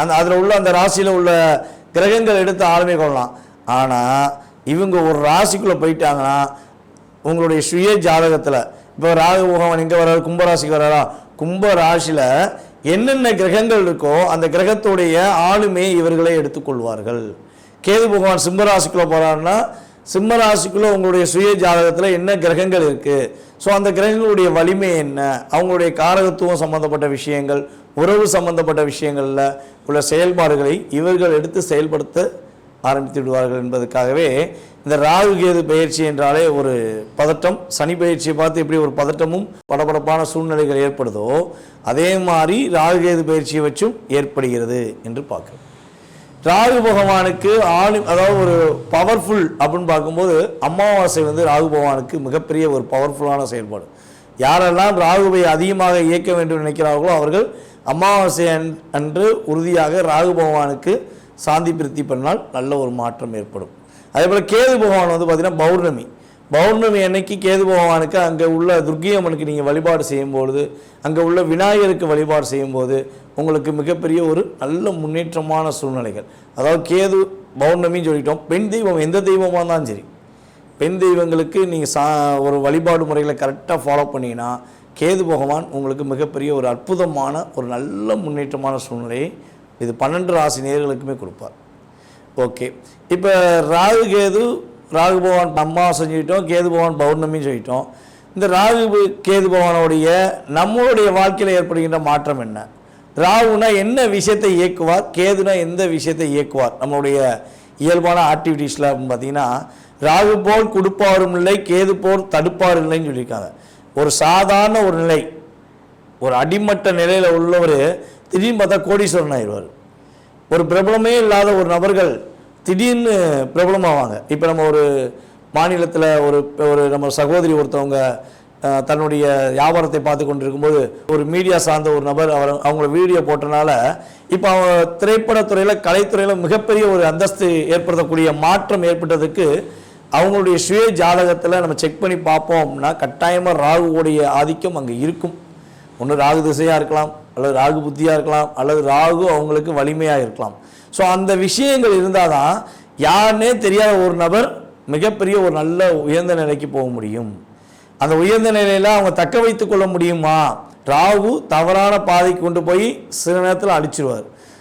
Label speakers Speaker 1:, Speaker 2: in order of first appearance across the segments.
Speaker 1: அந்த அதில் உள்ள அந்த ராசியில் உள்ள கிரகங்கள் எடுத்து ஆளுமை கொள்ளலாம். ஆனால் இவங்க ஒரு ராசிக்குள்ளே போயிட்டாங்கன்னா உங்களுடைய சுய ஜாதகத்தில் இப்போ ராகு பகவான் எங்கே வர்றாரு கும்பராசிக்கு வர்றாரா? கும்ப ராசியில் என்னென்ன கிரகங்கள் இருக்கோ அந்த கிரகத்துடைய ஆளுமை இவர்களே எடுத்துக்கொள்வார்கள் கேது பகவான் சிம்மராசிக்குள்ளே போகிறாருன்னா சிம்மராசிக்குள்ளே உங்களுடைய சுய ஜாதகத்தில் என்ன கிரகங்கள் இருக்குது ஸோ அந்த கிரகங்களுடைய வலிமை என்ன? அவங்களுடைய காரகத்துவம் சம்மந்தப்பட்ட விஷயங்கள் உறவு சம்பந்தப்பட்ட விஷயங்களில் உள்ள செயல்பாடுகளை இவர்கள் எடுத்து செயல்படுத்த ஆரம்பித்து விடுவார்கள் என்பதற்காகவே இந்த ராகு கேது பயிற்சி என்றாலே ஒரு பதட்டம். சனி பயிற்சியை பார்த்து எப்படி ஒரு பதட்டமும் படபடப்பான சூழ்நிலைகள் ஏற்படுதோ அதே மாதிரி ராகு கேது பயிற்சியை வச்சும் ஏற்படுகிறது என்று பார்க்கிறோம். ராகு பகவானுக்கு ஆளு அதாவது ஒரு பவர்ஃபுல் அப்படின்னு பார்க்கும்போது அமாவாசை வந்து ராகு பகவானுக்கு மிகப்பெரிய ஒரு பவர்ஃபுல்லான செயல்பாடு. யாரெல்லாம் ராகுவை அதிகமாக இயக்க வேண்டும் நினைக்கிறார்களோ அவர்கள் அமாவாசை அன்- அன்று உறுதியாக ராகு பகவானுக்கு சாந்தி பிரித்தி பண்ணால் நல்ல ஒரு மாற்றம் ஏற்படும். அதே போல் கேது பகவான் வந்து பார்த்திங்கன்னா பௌர்ணமி. பௌர்ணமி அன்னைக்கு கேது பகவானுக்கு அங்கே உள்ள துர்க்கை அம்மனுக்கு நீங்கள் வழிபாடு செய்யும்பொழுது அங்கே உள்ள விநாயகருக்கு வழிபாடு செய்யும்போது உங்களுக்கு மிகப்பெரிய ஒரு நல்ல முன்னேற்றமான சூழ்நிலைகள். அதாவது கேது பௌர்ணமின்னு சொல்லிட்டோம். பெண் தெய்வம் எந்த தெய்வமாக இருந்தாலும் சரி. பெண் தெய்வங்களுக்கு நீங்கள் சா ஒரு வழிபாடு முறைகளை கரெக்டாக ஃபாலோ பண்ணீங்கன்னா கேது பகவான் உங்களுக்கு மிகப்பெரிய ஒரு அற்புதமான ஒரு நல்ல முன்னேற்றமான சூழ்நிலையை இது பன்னெண்டு ராசி நேர்களுக்குமே கொடுப்பார். ஓகே. இப்போ ராகு கேது ராகு பகவான் அம்மா செஞ்சுக்கிட்டோம் கேது பகவான் பௌர்ணமின்னு சொல்லிட்டோம். இந்த ராகு கேது பகவானுடைய நம்மளுடைய வாழ்க்கையில் ஏற்படுகின்ற மாற்றம் என்ன? ராகுனா என்ன விஷயத்தை இயக்குவார்? கேதுனா எந்த விஷயத்தை இயக்குவார்? நம்மளுடைய இயல்பான ஆக்டிவிட்டீஸில் அப்படின்னு பார்த்தீங்கன்னா ராகு போல் கொடுப்பாரும் இல்லை கேது போல் தடுப்பாரும் இல்லைன்னு சொல்லியிருக்காங்க. ஒரு சாதாரண ஒரு நிலை ஒரு அடிமட்ட நிலையில் உள்ளவர் திடீர்னு பார்த்தா கோடீஸ்வரன் ஆயிடுவார். ஒரு பிரபலமே இல்லாத ஒரு நபர்கள் திடீர்னு பிரபலமாவாங்க. இப்போ நம்ம ஒரு மாநிலத்தில் ஒரு ஒரு நம்ம சகோதரி ஒருத்தவங்க தன்னுடைய வியாபாரத்தை பார்த்து கொண்டிருக்கும்போது ஒரு மீடியா சார்ந்த ஒரு நபர் அவர் அவங்கள வீடியோ போட்டனால இப்போ அவங்க திரைப்படத்துறையில் கலைத்துறையில் மிகப்பெரிய ஒரு அந்தஸ்து ஏற்படுத்தக்கூடிய மாற்றம் ஏற்பட்டதுக்கு அவங்களுடைய சுய ஜாதகத்தில் நம்ம செக் பண்ணி பார்ப்போம் அப்படின்னா கட்டாயமாக ராகுவோடைய ஆதிக்கம் அங்கே இருக்கும். ஒன்று ராகு திசையாக இருக்கலாம் அல்லது ராகு புத்தியாக இருக்கலாம் அல்லது ராகு அவங்களுக்கு வலிமையாக இருக்கலாம். ஸோ அந்த விஷயங்கள் இருந்தால் தான் யாருன்னே தெரியாத ஒரு நபர் மிகப்பெரிய ஒரு நல்ல உயர்ந்த நிலைக்கு போக முடியும். அந்த உயர்ந்த நிலையில் அவங்க தக்க வைத்துக்கொள்ள முடியுமா? ராகு தவறான பாதைக்கு கொண்டு போய் சில நேரத்தில் அழிச்சிருவார்.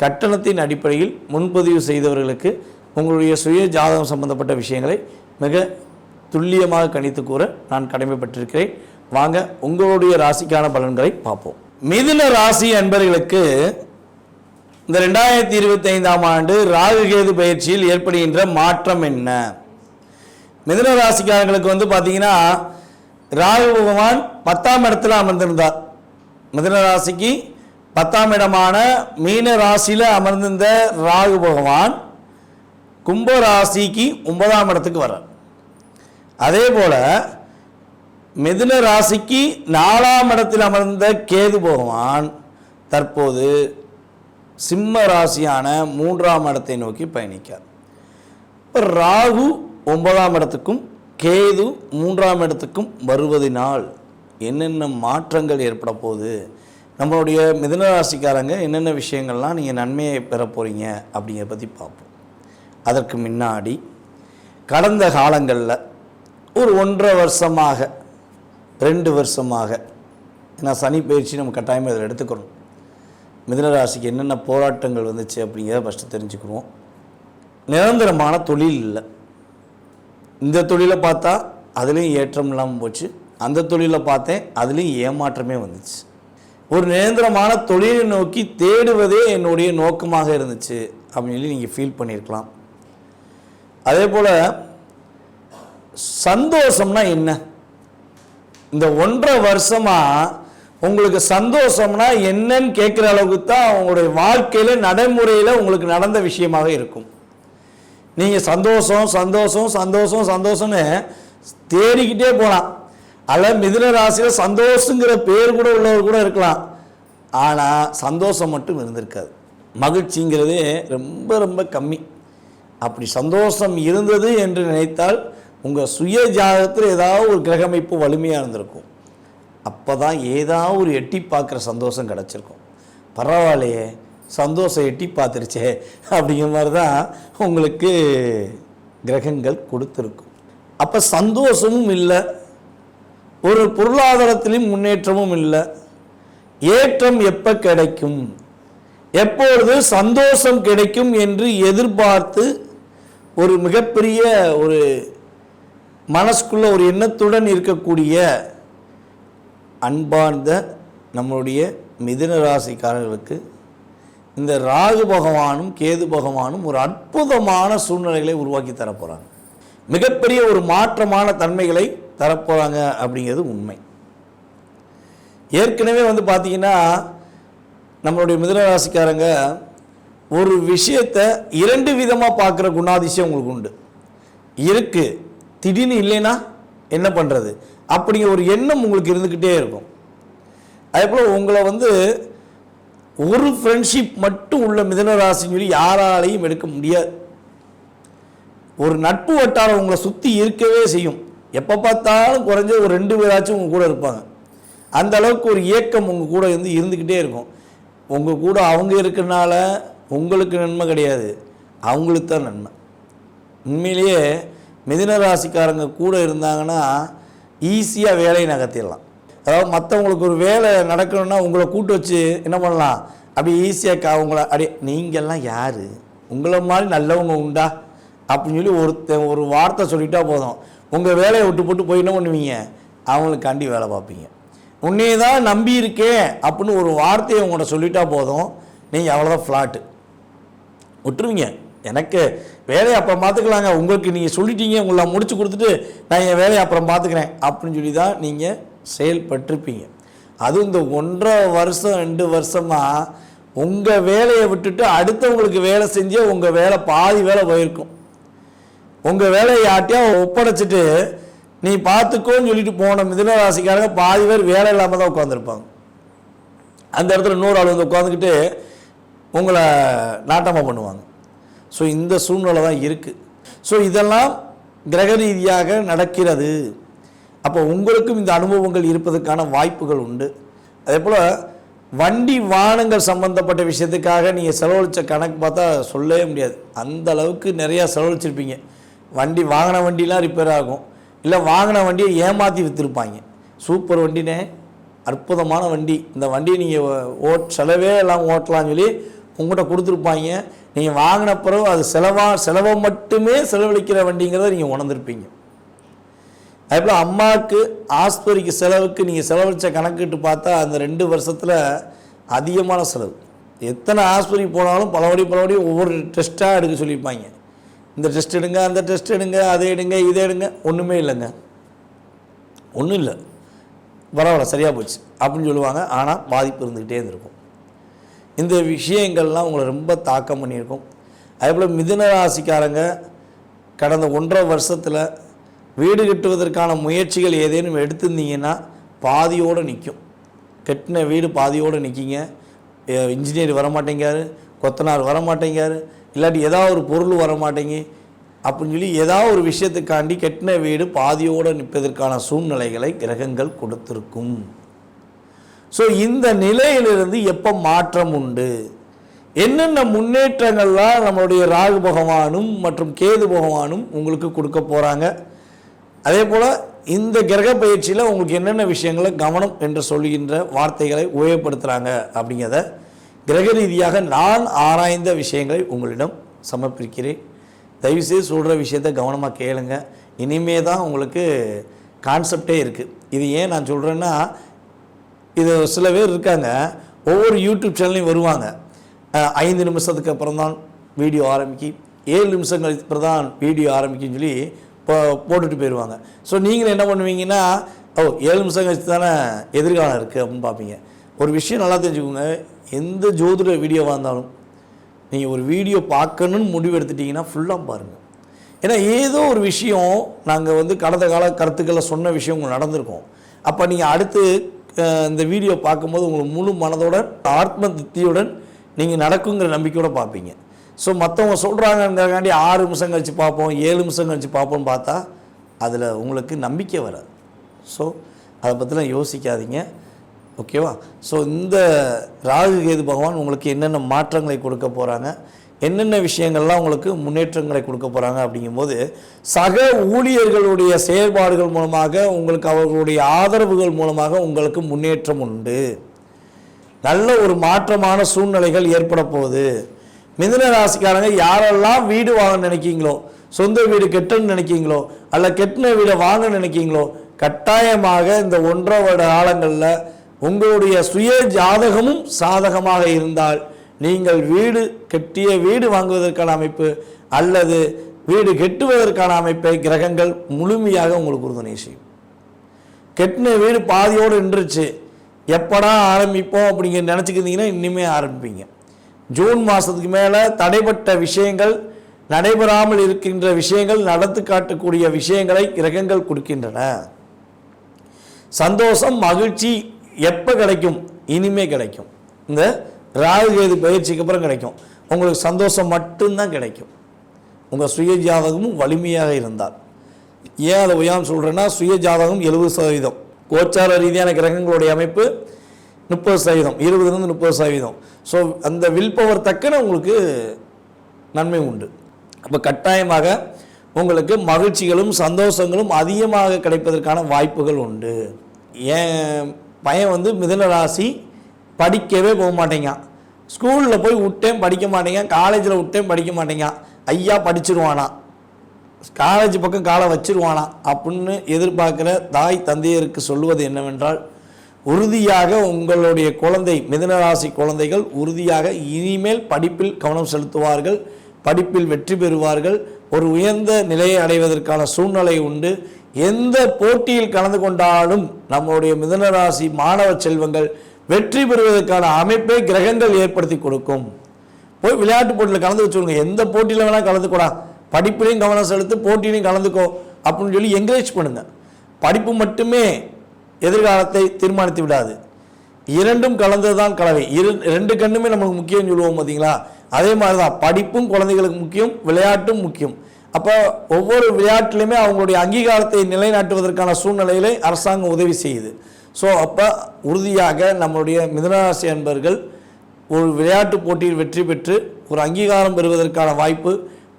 Speaker 1: கட்டணத்தின் அடிப்படையில் முன்பதிவு செய்தவர்களுக்கு உங்களுடைய சுய ஜாதகம் சம்பந்தப்பட்ட விஷயங்களை மிக துல்லியமாக கணித்து கூற நான் கடமைப்பட்டிருக்கிறேன். வாங்க உங்களுடைய ராசிக்கான பலன்களை பார்ப்போம். மிதுன ராசி அன்பர்களுக்கு இந்த ரெண்டாயிரத்தி இருபத்தைந்தாம் ஆண்டு ராகுகேது பயிற்சியில் ஏற்படுகின்ற மாற்றம் என்ன? மிதுன ராசிக்காரர்களுக்கு வந்து பார்த்தீங்கன்னா ராகு பகவான் பத்தாம் இடத்துல அமர்ந்திருந்தார். மிதுன ராசிக்கு பத்தாம் இடமான மீன ராசியில் அமர்ந்திருந்த ராகு பகவான் கும்ப ராசிக்கு ஒன்பதாம் இடத்துக்கு வர்றார். அதே போல மிதுன ராசிக்கு நாலாம் இடத்தில் அமர்ந்த கேது பகவான் தற்போது சிம்ம ராசியான மூன்றாம் இடத்தை நோக்கி பயணிக்கார் இப்போ ராகு ஒன்பதாம் இடத்துக்கும் கேது மூன்றாம் இடத்துக்கும் வருவதனால் என்னென்ன மாற்றங்கள் ஏற்பட போகுது? நம்மளுடைய மிதனராசிக்காரங்க என்னென்ன விஷயங்கள்லாம் நீங்கள் நன்மையை பெற போகிறீங்க அப்படிங்கிறத பற்றி பார்ப்போம். அதற்கு முன்னாடி கடந்த காலங்களில் ஒரு ஒன்றரை வருஷமாக ரெண்டு வருஷமாக ஏன்னா சனி பயிற்சி நம்ம கட்டாயமாக இதில் எடுத்துக்கணும். மிதனராசிக்கு என்னென்ன போராட்டங்கள் வந்துச்சு அப்படிங்கிறத ஃபஸ்ட்டு தெரிஞ்சுக்கிறோம் நிரந்தரமான தொழில் இல்லை. இந்த தொழிலை பார்த்தா அதுலேயும் ஏற்றம் இல்லாமல் போச்சு. அந்த தொழிலை பார்த்தேன் அதுலேயும் ஏமாற்றமே வந்துச்சு. ஒரு நிரந்தரமான தொழிலை நோக்கி தேடுவதே என்னுடைய நோக்கமாக இருந்துச்சு அப்படின்னு சொல்லி நீங்கள் ஃபீல் பண்ணியிருக்கலாம் அதே போல் சந்தோஷம்னா என்ன? இந்த ஒன்றரை வருஷமாக உங்களுக்கு சந்தோஷம்னா என்னன்னு கேட்குற அளவுக்கு தான் உங்களுடைய வாழ்க்கையில் நடைமுறையில் உங்களுக்கு நடந்த விஷயமாக இருக்கும். நீங்கள் சந்தோஷம் சந்தோஷம் சந்தோஷம் சந்தோஷம்னு தேடிக்கிட்டே போகலாம் அல்ல மிதுன ராசியில் சந்தோஷங்கிற பேர் கூட உள்ளவர் கூட இருக்கலாம். ஆனால் சந்தோஷம் மட்டும் இருந்திருக்காது. மகிழ்ச்சிங்கிறதே ரொம்ப ரொம்ப கம்மி. அப்படி சந்தோஷம் இருந்தது என்று நினைத்தால் உங்கள் சுய ஜாதகத்தில் ஏதாவது ஒரு கிரகமைப்பு வலிமையாக இருந்திருக்கும். அப்போ தான் ஏதாவது ஒரு எட்டி பார்க்குற சந்தோஷம் கிடச்சிருக்கும். பரவாயில்லையே சந்தோஷம் எட்டி பார்த்துருச்சே அப்படிங்கிற மாதிரி தான் உங்களுக்கு கிரகங்கள் கொடுத்துருக்கும். அப்போ சந்தோஷமும் இல்லை. ஒரு பொருளாதாரத்திலும் முன்னேற்றமும் இல்லை. ஏற்றம் எப்போ கிடைக்கும்? எப்பொழுது சந்தோஷம் கிடைக்கும் என்று எதிர்பார்த்து ஒரு மிகப்பெரிய ஒரு மனசுக்குள்ள ஒரு எண்ணத்துடன் இருக்கக்கூடிய அன்பார்ந்த நம்மளுடைய மிதுன ராசிக்காரர்களுக்கு இந்த ராகு பகவானும் கேது பகவானும் ஒரு அற்புதமான சூழ்நிலைகளை உருவாக்கி தரப்போகிறாங்க மிகப்பெரிய ஒரு மாற்றமான தன்மைகளை தரப்போகிறாங்க அப்படிங்கிறது உண்மை. ஏற்கனவே வந்து பார்த்தீங்கன்னா நம்மளுடைய மிதனராசிக்காரங்க ஒரு விஷயத்தை இரண்டு விதமாக பார்க்குற குணாதிசயம் உங்களுக்கு உண்டு. இருக்குது திடீர்னு இல்லைன்னா என்ன பண்ணுறது அப்படிங்கிற ஒரு எண்ணம் உங்களுக்கு இருந்துக்கிட்டே இருக்கும். அதே போல் உங்களை வந்து ஒரு ஃப்ரெண்ட்ஷிப் மட்டும் உள்ள மிதனராசின்னு சொல்லி யாராலையும் எடுக்க முடியாது. ஒரு நட்பு வட்டாரம் உங்களை சுற்றி இருக்கவே செய்யும். எப்போ பார்த்தாலும் குறைஞ்ச ஒரு ரெண்டு பேராச்சும் உங்கள் கூட இருப்பாங்க. அந்த அளவுக்கு ஒரு இயக்கம் உங்கள் கூட இருந்து இருந்துக்கிட்டே இருக்கும். உங்கள் கூட அவங்க இருக்கிறனால உங்களுக்கு நன்மை கிடையாது. அவங்களுக்கு தான் நன்மை. உண்மையிலேயே மிதுன ராசிக்காரங்க கூட இருந்தாங்கன்னா ஈஸியாக வேலையை நகர்த்திடலாம். அதாவது மற்றவங்களுக்கு ஒரு வேலை நடக்கணும்னா உங்களை கூட்டு வச்சு என்ன பண்ணலாம்? அப்படி ஈஸியாக கா உங்களை அப்படியே நீங்கள்லாம் யார்? உங்களை மாதிரி நல்லவங்க உண்டா? அப்படின்னு சொல்லி ஒருத்தன் ஒரு வார்த்தை சொல்லிட்டா போதும். உங்கள் வேலையை விட்டு போட்டு போய் என்ன பண்ணுவீங்க? அவங்களுக்காண்டி வேலை பார்ப்பீங்க. உன்னையே தான் நம்பி இருக்கேன் அப்படின்னு ஒரு வார்த்தையை உங்கள்கிட்ட சொல்லிட்டா போதும். நீங்கள் அவ்வளோதான் ஃப்ளாட்டு விட்டுருவீங்க. எனக்கு வேலையை அப்புறம் பார்த்துக்கலாங்க. உங்களுக்கு நீங்கள் சொல்லிட்டீங்க உங்களை முடிச்சு கொடுத்துட்டு நான் என் வேலையை அப்புறம் பார்த்துக்கிறேன் அப்படின்னு சொல்லி தான் நீங்கள் செயல்பட்டிருப்பீங்க. அதுவும் இந்த ஒன்றரை வருஷம் ரெண்டு வருஷமாக உங்கள் வேலையை விட்டுட்டு அடுத்தவங்களுக்கு வேலை செஞ்சே உங்கள் வேலை பாதி வேலை போயிருக்கும். உங்கள் வேலையை யார்ட்டையா ஒப்படைச்சிட்டு நீ பார்த்துக்கோன்னு சொல்லிட்டு போன மிதுன ராசிக்காரங்க பாதி பேர் வேலை இல்லாமல் தான் உட்காந்துருப்பாங்க அந்த இடத்துல இன்னொரு ஆள் வந்து உட்காந்துக்கிட்டு உங்களை நாட்டமாக பண்ணுவாங்க. ஸோ இந்த சூழ்நிலை தான் இருக்குது ஸோ இதெல்லாம் கிரக ரீதியாக நடக்கிறது. அப்போ உங்களுக்கும் இந்த அனுபவங்கள் இருப்பதற்கான வாய்ப்புகள் உண்டு. அதே போல் வண்டி வாகனங்கள் சம்மந்தப்பட்ட விஷயத்துக்காக நீங்கள் செலவழித்த கணக்கு பார்த்தா சொல்லவே முடியாது. அந்த அளவுக்கு நிறையா செலவழிச்சிருப்பீங்க. வண்டி வாங்கின வண்டிலாம் ரிப்பேர் ஆகும். இல்லை வாங்கின வண்டியை ஏமாற்றி விற்றுருப்பாங்க சூப்பர் வண்டினே அற்புதமான வண்டி. இந்த வண்டியை நீங்கள் ஓட் செலவே எல்லாம் ஓட்டலாம்னு சொல்லி உங்கள்கிட்ட கொடுத்துருப்பாங்க. நீங்கள் வாங்கின பிறகு அது செலவாக செலவை மட்டுமே செலவழிக்கிற வண்டிங்கிறத நீங்கள் உணர்ந்திருப்பீங்க. அதேபோல் அம்மாவுக்கு ஆஸ்பத்திரிக்கு செலவுக்கு நீங்கள் செலவழித்த கணக்கிட்டு பார்த்தா அந்த ரெண்டு வருஷத்தில் அதிகமான செலவு. எத்தனை ஆஸ்பத்திரிக்கு போனாலும் பலபடி பலபடி ஒவ்வொரு டெஸ்ட்டாக எடுக்க சொல்லியிருப்பாங்க. இந்த டெஸ்ட் எடுங்க அந்த டெஸ்ட் எடுங்க அதை எடுங்க இதை எடுங்க. ஒன்றுமே இல்லைங்க. ஒன்றும் இல்லை. பரவாயில்ல சரியாக போச்சு அப்படின்னு சொல்லுவாங்க. ஆனால் பாதிப்பு இருந்துக்கிட்டே இருந்திருக்கும். இந்த விஷயங்கள்லாம் உங்களை ரொம்ப தாக்கம் பண்ணியிருக்கும். அதேபோல் மிதுன ராசிக்காரங்க கடந்த ஒன்றரை வருஷத்தில் வீடு கட்டுவதற்கான முயற்சிகள் ஏதேனும் எடுத்திருந்தீங்கன்னா பாதியோடு நிற்கும் கட்டின வீடு பாதியோடு நிற்கிங்க இன்ஜினியர் வர மாட்டேங்காரு கொத்தனார் வர மாட்டேங்காரு இல்லாட்டி ஏதாவது ஒரு பொருள் வர மாட்டேங்கி அப்படின்னு சொல்லி ஏதாவது ஒரு விஷயத்துக்காண்டி கட்டின வீடு பாதியோடு நிற்பதற்கான சூழ்நிலைகளை கிரகங்கள் கொடுத்துருக்கும். ஸோ இந்த நிலையிலிருந்து எப்போ மாற்றம் உண்டு? என்னென்ன முன்னேற்றங்கள்லாம் நம்மளுடைய ராகு பகவானும் மற்றும் கேது பகவானும் உங்களுக்கு கொடுக்க போகிறாங்க அதே போல் இந்த கிரக பயிற்சியில் உங்களுக்கு என்னென்ன விஷயங்களை கவனம் என்று சொல்லுகின்ற வார்த்தைகளை உபயோகப்படுத்துகிறாங்க அப்படிங்கிறத கிரக ரீதியாக நான் ஆராய்ந்த விஷயங்களை உங்களிடம் சமர்ப்பிக்கிறேன். தயவுசெய்து சொல்கிற விஷயத்த கவனமாக கேளுங்க. இனிமே தான் உங்களுக்கு கான்செப்டே இருக்குது இது ஏன் நான் சொல்கிறேன்னா இது சில பேர் இருக்காங்க. ஒவ்வொரு யூடியூப் சேனல்லையும் வருவாங்க. ஐந்து நிமிஷத்துக்கு அப்புறம் தான் வீடியோ ஆரம்பிக்கி ஏழு நிமிஷம் கழித்து அப்புறம் தான் வீடியோ ஆரம்பிக்குன்னு சொல்லி இப்போ போட்டுட்டு போயிடுவாங்க ஸோ நீங்கள் என்ன பண்ணுவீங்கன்னா ஓ ஏழு நிமிஷம் கழிச்சு தானே எதிர்காலம் இருக்குது அப்படின்னு பார்ப்பீங்க. ஒரு விஷயம் நல்லா தெரிஞ்சுக்கோங்க. எந்த ஜோதிட வீடியோவாக இருந்தாலும் நீங்கள் ஒரு வீடியோ பார்க்கணுன்னு முடிவெடுத்துட்டிங்கன்னா ஃபுல்லாக பாருங்கள் ஏன்னா ஏதோ ஒரு விஷயம் நாங்கள் வந்து கடந்த கால கருத்துக்களை சொன்ன விஷயம் உங்களுக்கு நடந்திருக்கோம். அப்போ நீங்கள் அடுத்து இந்த வீடியோ பார்க்கும்போது உங்களுக்கு முழு மனதோட ஆத்ம திருப்தியுடன் நீங்கள் நடக்குங்கிற நம்பிக்கையோட பார்ப்பீங்க. ஸோ மற்றவங்க சொல்கிறாங்கங்கிறக்காண்டி ஆறு நிமிஷம் கழித்து பார்ப்போம் ஏழு நிமிஷம் கழித்து பார்ப்போம்னு பார்த்தா அதில் உங்களுக்கு நம்பிக்கை வராது. ஸோ அதை பற்றிலாம் யோசிக்காதீங்க. ஓகேவா? ஸோ இந்த ராகு கேது பகவான் உங்களுக்கு என்னென்ன மாற்றங்களை கொடுக்க போகிறாங்க என்னென்ன விஷயங்கள்லாம் உங்களுக்கு முன்னேற்றங்களை கொடுக்க போகிறாங்க அப்படிங்கும்போது சக ஊழியர்களுடைய செயல்பாடுகள் மூலமாக உங்களுக்கு அவர்களுடைய ஆதரவுகள் மூலமாக உங்களுக்கு முன்னேற்றம் உண்டு. நல்ல ஒரு மாற்றமான சூழ்நிலைகள் ஏற்பட போகுது. மிதுன ராசிக்காரங்க யாரெல்லாம் வீடு வாங்க நினைக்கீங்களோ சொந்த வீடு கெட்டன்னு நினைக்கீங்களோ அல்ல கெட்டின வீடை வாங்க நினைக்கீங்களோ கட்டாயமாக இந்த ஒன்றரை வருட காலங்களில் உங்களுடைய சுய ஜாதகமும் சாதகமாக இருந்தால் நீங்கள் வீடு கெட்டிய வீடு வாங்குவதற்கான அமைப்பு அல்லது வீடு கெட்டுவதற்கான அமைப்பை கிரகங்கள் முழுமையாக உங்களுக்கு உறுதுணை செய்யும். கெட்டின வீடு பாதியோடு நின்றுச்சு. எப்படா ஆரம்பிப்போம் அப்படிங்கிற நினச்சிக்கிருந்தீங்கன்னா இனிமே ஆரம்பிப்பீங்க. ஜூன் மாதத்துக்கு மேலே தடைப்பட்ட விஷயங்கள் நடைபெறாமல் இருக்கின்ற விஷயங்கள் நடத்து காட்டக்கூடிய விஷயங்களை கிரகங்கள் கொடுக்கின்றன. சந்தோஷம் மகிழ்ச்சி எப்போ கிடைக்கும்? இனிமே கிடைக்கும். இந்த ராகு கேது பயிற்சிக்கு அப்புறம் கிடைக்கும். உங்களுக்கு சந்தோஷம் மட்டும்தான் கிடைக்கும். உங்கள் சுய ஜாதகமும் வலிமையாக இருந்தால். ஏன் அதை உயான்னு சொல்கிறேன்னா சுய ஜாதகம் எழுபது சதவீதம். கோச்சார ரீதியான கிரகங்களுடைய அமைப்பு முப்பது சதவீதம். இருபதுலேருந்து முப்பது சதவீதம். ஸோ அந்த வில் பவர் தக்கன உங்களுக்கு நன்மை உண்டு. அப்போ கட்டாயமாக உங்களுக்கு மகிழ்ச்சிகளும் சந்தோஷங்களும் அதிகமாக கிடைப்பதற்கான வாய்ப்புகள் உண்டு. ஏன் பையன் வந்து மிதன ராசி படிக்கவே போக மாட்டேங்கான் ஸ்கூலில் போய் விட்டேன் படிக்க மாட்டேங்க. காலேஜில் விட்டேன் படிக்க மாட்டேங்க. ஐயா படிச்சிருவானா? காலேஜ் பக்கம் காலை வச்சிருவானா? அப்படின்னு எதிர்பார்க்குற தாய் தந்தையருக்கு சொல்லுவது என்னவென்றால் உறுதியாக உங்களுடைய குழந்தை மிதனராசி குழந்தைகள் உறுதியாக இனிமேல் படிப்பில் கவனம் செலுத்துவார்கள். படிப்பில் வெற்றி பெறுவார்கள். ஒரு உயர்ந்த நிலையை அடைவதற்கான சூழ்நிலை உண்டு. எந்த போட்டியில் கலந்து கொண்டாலும் நம்முடைய மிதனராசி மாணவ செல்வங்கள் வெற்றி பெறுவதற்கான அமைப்பை கிரகங்கள் ஏற்படுத்தி கொடுக்கும். போய் விளையாட்டு போட்டியில் கலந்து வச்சுருங்க எந்த போட்டியில் வேணால் கலந்துக்கூடா படிப்புலையும் கவனம் செலுத்து போட்டியிலையும் கலந்துக்கோ அப்படின்னு சொல்லி என்கரேஜ் பண்ணுங்க. படிப்பு மட்டுமே எதிர்காலத்தை தீர்மானித்து விடாது. இரண்டும் கலந்தது தான் கலவை. இரு ரெண்டு கண்ணுமே நமக்கு முக்கியம் சொல்லுவோம் பார்த்தீங்களா அதே மாதிரி தான் படிப்பும் குழந்தைகளுக்கு முக்கியம் விளையாட்டும் முக்கியம். அப்போ ஒவ்வொரு விளையாட்டுலையுமே அவங்களுடைய அங்கீகாரத்தை நிலைநாட்டுவதற்கான சூழ்நிலையிலே அரசாங்கம் உதவி செய்யுது. ஸோ அப்போ உறுதியாக நம்மளுடைய மிதனராசி அன்பர்கள் ஒரு விளையாட்டு போட்டியில் வெற்றி பெற்று ஒரு அங்கீகாரம் பெறுவதற்கான வாய்ப்பு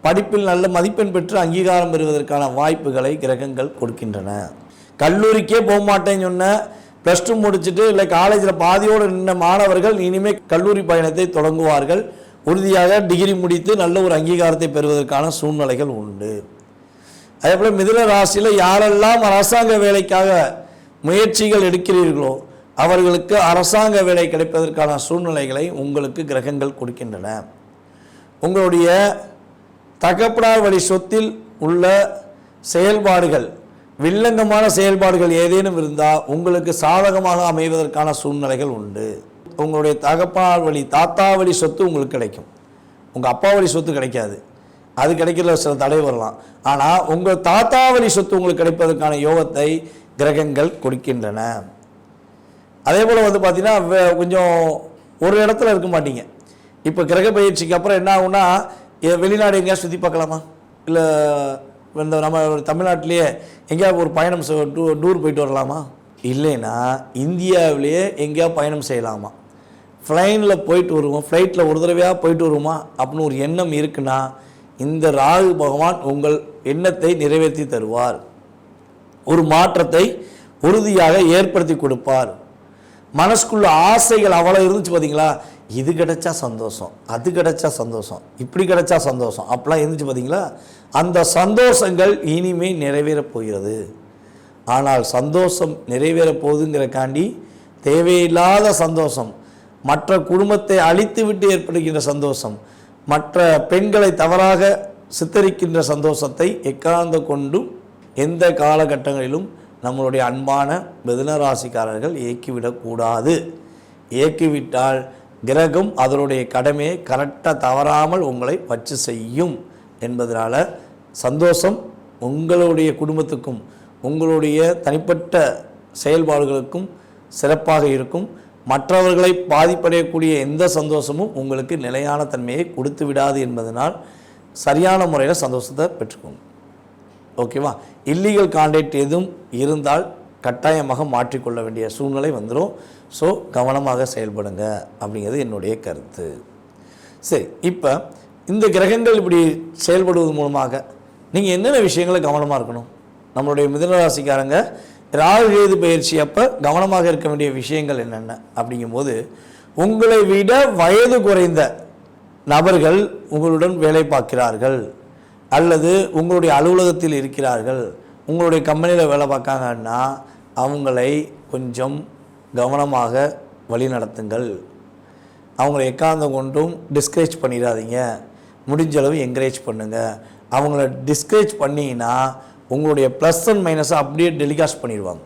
Speaker 1: படிப்பில் நல்ல மதிப்பெண் பெற்று அங்கீகாரம் பெறுவதற்கான வாய்ப்புகளை கிரகங்கள் கொடுக்கின்றன. கல்லூரிக்கே போக மாட்டேன்னு சொன்ன ப்ளஸ் டூ முடிச்சுட்டு இல்லை காலேஜில் பாதியோடு நின்ற மாணவர்கள் இனிமேல் கல்லூரி பயணத்தை தொடங்குவார்கள். உறுதியாக டிகிரி முடித்து நல்ல ஒரு அங்கீகாரத்தை பெறுவதற்கான சூழ்நிலைகள் உண்டு. அதே போல் மிதுன ராசியில் யாரெல்லாம் அரசாங்க வேலைக்காக முயற்சிகள் எடுக்கிறீர்களோ அவர்களுக்கு அரசாங்க வேலை கிடைப்பதற்கான சூழ்நிலைகளை உங்களுக்கு கிரகங்கள் கொடுக்கின்றன. உங்களுடைய தகப்பனார் வழி சொத்தில் உள்ள செயல்பாடுகள் வில்லங்கமான செயல்பாடுகள் ஏதேனும் இருந்தால் உங்களுக்கு சாதகமாக அமைவதற்கான சூழ்நிலைகள் உண்டு. உங்களுடைய தகப்பனார் வழி தாத்தா வழி சொத்து உங்களுக்கு கிடைக்கும். உங்கள் அப்பா வழி சொத்து கிடைக்காது. அது கிடைக்கிறதுல சில தடை வரலாம். ஆனால் உங்கள் தாத்தா வழி சொத்து உங்களுக்கு கிடைப்பதற்கான யோகத்தை கிரகங்கள் கொடுக்கின்றன. அதே போல் வந்து பார்த்தீங்கன்னா கொஞ்சம் ஒரு இடத்துல இருக்க மாட்டீங்க. இப்போ கிரக பயிற்சிக்கு அப்புறம் என்ன ஆகுனா எ- வெளிநாடு எங்கேயா சுற்றி பார்க்கலாமா? இல்லை இந்த நம்ம தமிழ்நாட்டிலேயே எங்கேயாவது ஒரு பயணம் டூ டூர் போயிட்டு வரலாமா? இல்லைன்னா இந்தியாவிலேயே எங்கேயா பயணம் செய்யலாமா? ஃப்ளைனில் போயிட்டு வருவோம். ஃப்ளைட்டில் ஒரு தடவையாக போயிட்டு வருவோமா? அப்படின்னு ஒரு எண்ணம் இருக்குன்னா இந்த ராகு பகவான் உங்கள் எண்ணத்தை நிறைவேற்றி தருவார். ஒரு மாற்றத்தை உறுதியாக ஏற்படுத்தி கொடுப்பார். மனசுக்குள்ள ஆசைகள் அவ்வளோ இருந்துச்சு பார்த்தீங்களா இது கிடைச்சா சந்தோஷம் அது கிடைச்சா சந்தோஷம் இப்படி கிடைச்சா சந்தோஷம் அப்படிலாம் இருந்துச்சு பார்த்தீங்களா அந்த சந்தோஷங்கள் இனிமே நிறைவேறப் போகிறது. ஆனால் சந்தோஷம் நிறைவேறப் போகுதுங்கிறக்காண்டி தேவையில்லாத சந்தோஷம் மற்ற குடும்பத்தை அழித்துவிட்டு ஏற்படுகின்ற சந்தோஷம் மற்ற பெண்களை தவறாக சித்தரிக்கின்ற சந்தோஷத்தை எக்காந்த கொண்டும் எந்த காலகட்டங்களிலும் நம்மளுடைய அன்பான மிதுன ராசிக்காரர்கள் இயக்கிவிடக்கூடாது இயக்கிவிட்டால் கிரகம் அதனுடைய கடமையை கரெக்டாக தவறாமல் உங்களை வச்சு செய்யும் என்பதனால் சந்தோஷம் உங்களுடைய குடும்பத்துக்கும் உங்களுடைய தனிப்பட்ட செயல்பாடுகளுக்கும் சிறப்பாக இருக்கும். மற்றவர்களை பாதிப்படையக்கூடிய எந்த சந்தோஷமும் உங்களுக்கு நிலையான தன்மையை கொடுத்து விடாது என்பதனால் சரியான முறையில் சந்தோஷத்தை பெற்றுக்கோங்க. ஓகேவா? இல்லீகல் கான்டாக்ட் எதுவும் இருந்தால் கட்டாயமாக மாற்றிக்கொள்ள வேண்டிய சூழ்நிலை வந்துடும் ஸோ கவனமாக செயல்படுங்க அப்படிங்கிறது என்னுடைய கருத்து. சரி இப்போ இந்த கிரகங்கள் இப்படி செயல்படுவது மூலமாக நீங்கள் என்னென்ன விஷயங்களை கவனமாக இருக்கணும்? நம்மளுடைய மிதனராசிக்காரங்க ராகு கேது பயிற்சி அப்போ கவனமாக இருக்க வேண்டிய விஷயங்கள் என்னென்ன? அப்படிங்கும்போது உங்களை விட வயது குறைந்த நபர்கள் உங்களுடன் வேலை பார்க்கிறார்கள். அல்லது உங்களுடைய அலுவலகத்தில் இருக்கிறார்கள். உங்களுடைய கம்பெனியில் வேலை பார்க்காங்கன்னா அவங்களை கொஞ்சம் கவனமாக வழிநடத்துங்கள் அவங்கள எக்காந்தம் கொண்டும் டிஸ்கரேஜ் பண்ணிடாதீங்க. முடிஞ்சளவு என்கரேஜ் பண்ணுங்கள் அவங்கள டிஸ்கரேஜ் பண்ணிங்கன்னா உங்களுடைய ப்ளஸ் அண்ட் மைனஸை அப்படியே டெலிகாஸ்ட் பண்ணிடுவாங்க.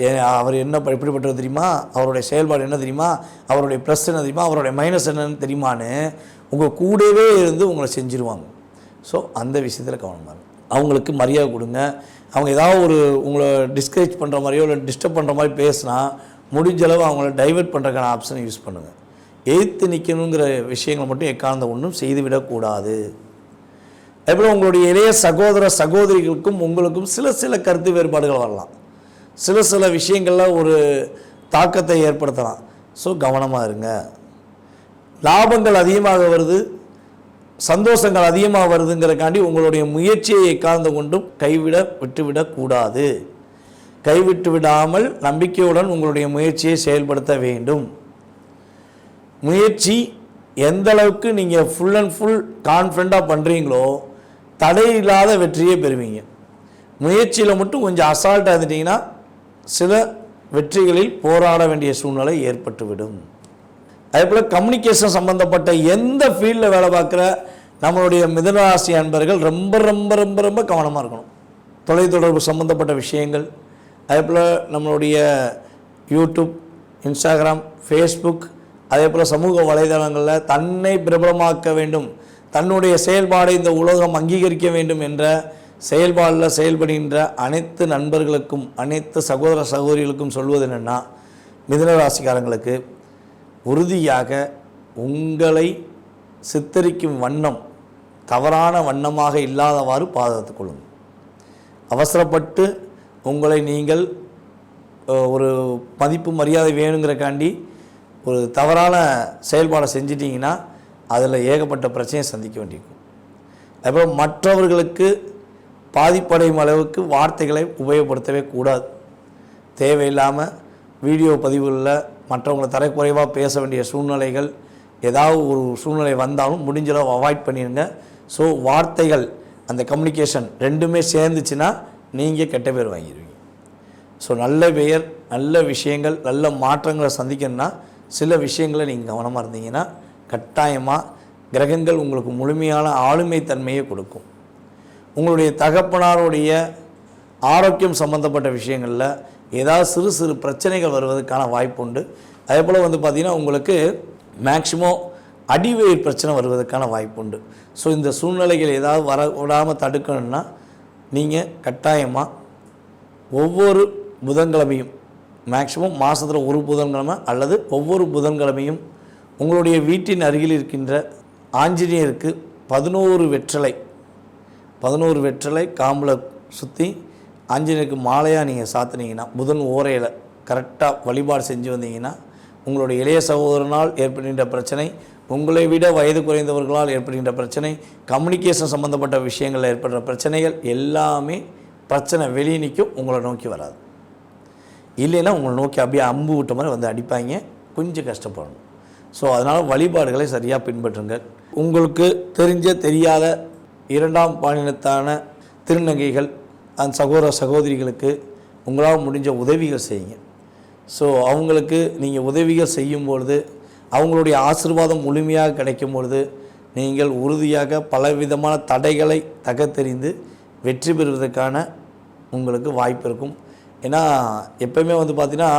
Speaker 1: ஏ அவர் என்ன ப- எப்படிப்பட்டவர் தெரியுமா? அவருடைய செயல்பாடு என்ன தெரியுமா? அவருடைய ப்ளஸ் என்ன தெரியுமா? அவருடைய மைனஸ் என்னன்னு தெரியுமான்னு உங்கள் கூடவே இருந்து உங்களை செஞ்சுருவாங்க. ஸோ அந்த விஷயத்தில் கவனமாக அவங்களுக்கு மரியாதை கொடுங்க. அவங்க ஏதாவது ஒரு உங்களை டிஸ்கரேஜ் பண்ணுற மாதிரியோ இல்லை டிஸ்டர்ப் பண்ணுற மாதிரி பேசினா முடிஞ்ச அளவு அவங்கள டைவர்ட் பண்ணுறதுக்கான ஆப்ஷனை யூஸ் பண்ணுங்கள் எதிர்த்து நிற்கணுங்கிற விஷயங்களை மட்டும் எக்காந்த ஒன்றும் செய்துவிடக்கூடாது. அதேபோல் உங்களுடைய இளைய சகோதர சகோதரிகளுக்கும் உங்களுக்கும் சில சில கருத்து வேறுபாடுகள் வரலாம். சில சில விஷயங்களில் ஒரு தாக்கத்தை ஏற்படுத்தலாம். ஸோ கவனமாக இருங்க. லாபங்கள் அதிகமாக வருது. சந்தோஷங்கள் அதிகமாக வருதுங்கிறக்காண்டி உங்களுடைய முயற்சியை கார்ந்து கொண்டும் கைவிட விட்டுவிடக்கூடாது கைவிட்டு விடாமல் நம்பிக்கையுடன் உங்களுடைய முயற்சியை செயல்படுத்த வேண்டும். முயற்சி எந்த அளவுக்கு நீங்கள் ஃபுல் அண்ட் ஃபுல் கான்ஃபிடண்ட்டாக பண்ணுறீங்களோ தடையில்லாத வெற்றியே வெற்றியை பெறுவீங்க. முயற்சியில் மட்டும் கொஞ்சம் அசால்ட்டாக இருந்துட்டீங்கன்னா சில வெற்றிகளில் போராட வேண்டிய சூழ்நிலை ஏற்பட்டுவிடும். அதே போல் கம்யூனிகேஷன் சம்மந்தப்பட்ட எந்த ஃபீல்டில் வேலை பார்க்குற நம்மளுடைய மிதனராசி அன்பர்கள் ரொம்ப ரொம்ப ரொம்ப ரொம்ப கவனமாக இருக்கணும். தொலைத்தொடர்பு சம்மந்தப்பட்ட விஷயங்கள் அதே போல் நம்மளுடைய யூடியூப் இன்ஸ்டாகிராம் ஃபேஸ்புக் அதே போல் சமூக வலைதளங்களில் தன்னை பிரபலமாக்க வேண்டும். தன்னுடைய செயல்பாடை இந்த உலகம் அங்கீகரிக்க வேண்டும் என்ற செயல்பாடில் செயல்படுகின்ற அனைத்து நண்பர்களுக்கும் அனைத்து சகோதர சகோதரிகளுக்கும் சொல்வது என்னென்னா மிதனராசிக்காரங்களுக்கு உறுதியாக உங்களை சித்தரிக்கும் வண்ணம் தவறான வண்ணமாக இல்லாதவாறு பாதுகாத்து கொள்ளுங்கள். அவசரப்பட்டு உங்களை நீங்கள் ஒரு மதிப்பு மரியாதை வேணுங்கிறக்காண்டி ஒரு தவறான செயல்பாடை செஞ்சிட்டிங்கன்னா அதில் ஏகப்பட்ட பிரச்சனையை சந்திக்க வேண்டியிருக்கும். அப்புறம் மற்றவர்களுக்கு பாதிப்படையும் அளவுக்கு வார்த்தைகளை உபயோகப்படுத்தவே கூடாது. தேவையில்லாமல் வீடியோ பதிவுகளில் மற்றவங்களை தரக்குறைவாக பேச வேண்டிய சூழ்நிலைகள் ஏதாவது ஒரு சூழ்நிலை வந்தாலும் முடிஞ்ச அளவு அவாய்ட் பண்ணிடுங்க ஸோ வார்த்தைகள் அந்த கம்யூனிகேஷன் ரெண்டுமே சேர்ந்துச்சுன்னா நீங்கள் கெட்ட பேர் வாங்கிடுவீங்க ஸோ நல்ல பெயர் நல்ல விஷயங்கள் நல்ல மாற்றங்களை சந்திக்கணும்னா சில விஷயங்களை நீங்கள் கவனமாக இருந்தீங்கன்னா கட்டாயமாக கிரகங்கள் உங்களுக்கு முழுமையான ஆளுமை தன்மையை கொடுக்கும். உங்களுடைய தகப்பனாருடைய ஆரோக்கியம் சம்பந்தப்பட்ட விஷயங்களில் ஏதாவது சிறு சிறு பிரச்சனைகள் வருவதற்கான வாய்ப்பு உண்டு அதே போல் வந்து பார்த்திங்கன்னா உங்களுக்கு மேக்சிமம் அடிவயிறு பிரச்சனை வருவதற்கான வாய்ப்பு உண்டு ஸோ இந்த சூழ்நிலைகள் ஏதாவது வர விடாமல் தடுக்கணும்னா நீங்கள் கட்டாயமாக ஒவ்வொரு புதன்கிழமையும் மேக்சிமம் மாதத்தில் ஒரு புதன்கிழமை அல்லது ஒவ்வொரு புதன்கிழமையும் உங்களுடைய வீட்டின் அருகில் இருக்கின்ற ஆஞ்சநேயருக்கு பதினோரு வெற்றலை பதினோரு வெற்றலை காம்பில் சுற்றி ஆஞ்சநேயருக்கு மாலையாக நீங்கள் சாத்துனீங்கன்னா புதன் ஓரையில் கரெக்டாக வழிபாடு செஞ்சு வந்தீங்கன்னா உங்களுடைய இளைய சகோதரனால் ஏற்படுகின்ற பிரச்சனை உங்களை விட வயது குறைந்தவர்களால் ஏற்படுகின்ற பிரச்சனை கம்யூனிகேஷன் சம்மந்தப்பட்ட விஷயங்களில் ஏற்படுற பிரச்சனைகள் எல்லாமே பிரச்சனை வெளியே நிற்கும் உங்களை நோக்கி வராது. இல்லைன்னா உங்களை நோக்கி அப்படியே அம்பு விட்ட மாதிரி வந்து அடிப்பாங்க கொஞ்சம் கஷ்டப்படணும். ஸோ அதனால் வழிபாடுகளை சரியாக பின்பற்றுங்கள் உங்களுக்கு தெரிஞ்ச தெரியாத இரண்டாம் பாலினத்தான திருநங்கைகள் அந்த சகோதர சகோதரிகளுக்கு உங்களால் முடிஞ்ச உதவிகள் செய்யுங்க. ஸோ அவங்களுக்கு நீங்கள் உதவிகள் செய்யும் பொழுது அவங்களுடைய ஆசீர்வாதம் முழுமையாக கிடைக்கும் பொழுது நீங்கள் உறுதியாக பலவிதமான தடைகளை தகத்தெறிந்து வெற்றி பெறுவதற்கான உங்களுக்கு வாய்ப்பு இருக்கும். ஏன்னா எப்பயுமே வந்து பார்த்திங்கன்னா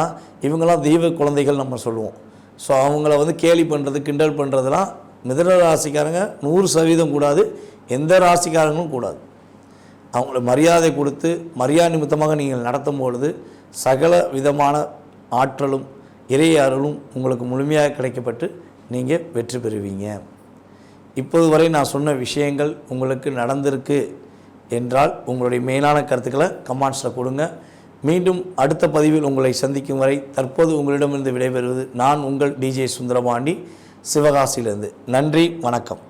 Speaker 1: இவங்களாம் தெய்வ குழந்தைகள் நம்ம சொல்லுவோம். ஸோ அவங்கள வந்து கேலி பண்ணுறது கிண்டல் பண்ணுறதுலாம் மிதன ராசிக்காரங்க நூறு சதவீதம் கூடாது. எந்த ராசிக்காரங்களும் கூடாது. அவங்கள மரியாதை கொடுத்து மரியாதை நிமித்தமாக நீங்கள் நடத்தும் பொழுது சகல விதமான ஆற்றலும் இறை அருளும் உங்களுக்கு முழுமையாக கிடைக்கப்பட்டு நீங்கள் வெற்றி பெறுவீங்க. இப்போது வரை நான் சொன்ன விஷயங்கள் உங்களுக்கு நடந்திருக்கு என்றால் உங்களுடைய மெயினான கருத்துக்களை கமெண்ட்ஸில் கொடுங்க. மீண்டும் அடுத்த பதிவில் உங்களை சந்திக்கும் வரை தற்போது உங்களிடமிருந்து விடைபெறுவது நான் உங்கள் டிஜே சுந்தரபாண்டி சிவகாசியிலிருந்து. நன்றி வணக்கம்.